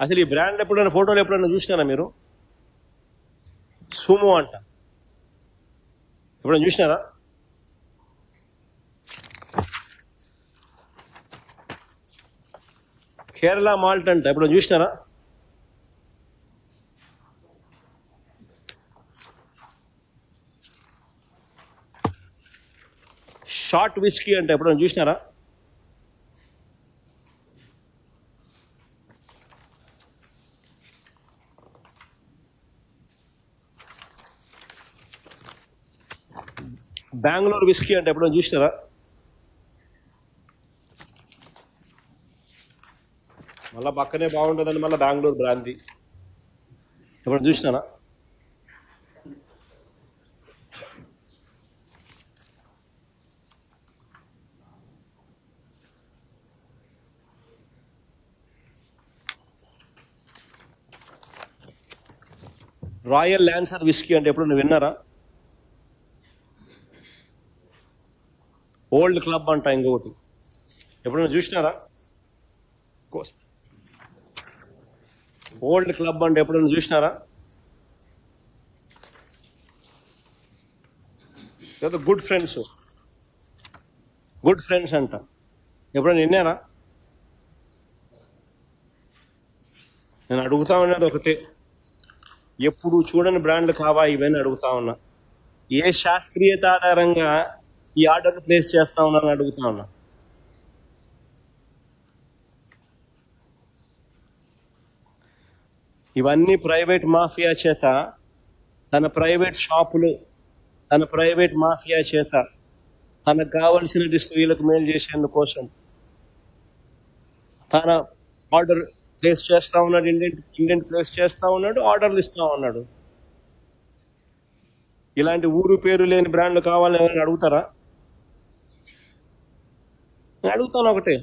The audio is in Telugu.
అసలు ఈ బ్రాండ్ ఎప్పుడైనా ఫోటోలు ఎప్పుడైనా చూసినారా మీరు? సుమో అంట. ఎప్పుడైనా చూసినారా? కేరళ మాల్ట్ అంట. ఎప్పుడైనా చూసినారా? షార్ట్ విస్కీ అంటే. ఎప్పుడైనా చూసినారా? బెంగళూరు విస్కీ అంటే ఎప్పుడైనా చూసినారా? మళ్ళీ పక్కనే బాగుంటుందని మళ్ళీ బెంగళూరు బ్రాంతి. ఎప్పుడైనా చూసినానా రాయల్ ల్యాన్సర్ విస్కీ అంటే ఎప్పుడైనా విన్నారా? ఓల్డ్ క్లబ్ అంట ఇంకొకటి. ఎప్పుడైనా చూసినారా? ఓల్డ్ క్లబ్ అంటే ఎప్పుడైనా చూసినారా? లేదా గుడ్ ఫ్రెండ్స్. గుడ్ ఫ్రెండ్స్ అంట. ఎప్పుడైనా విన్నారా? నేను అడుగుతా ఉన్నది ఒకటే. ఎప్పుడు చూడని బ్రాండ్లు కావా ఇవన్నీ అడుగుతా ఉన్నా. ఏ శాస్త్రీయత ఆధారంగా ఈ ఆర్డర్ ప్లేస్ చేస్తా ఉన్నానని అడుగుతా ఉన్నా. ఇవన్నీ ప్రైవేట్ మాఫియా చేత తన ప్రైవేట్ షాపులు తన ప్రైవేట్ మాఫియా చేత తనకు కావలసిన స్త్రీలకు మేలు చేసేందుకోసం తన ఆర్డర్ ప్లేస్ చేస్తా ఉన్నాడు ఇండియన్ ఇండియన్ ప్లేస్ చేస్తూ ఉన్నాడు ఆర్డర్లు ఇస్తా ఉన్నాడు. ఇలాంటి ఊరు పేరు లేని బ్రాండ్లు కావాలని ఎవరైనా అడుగుతారా? అడుగుతాను ఒకటే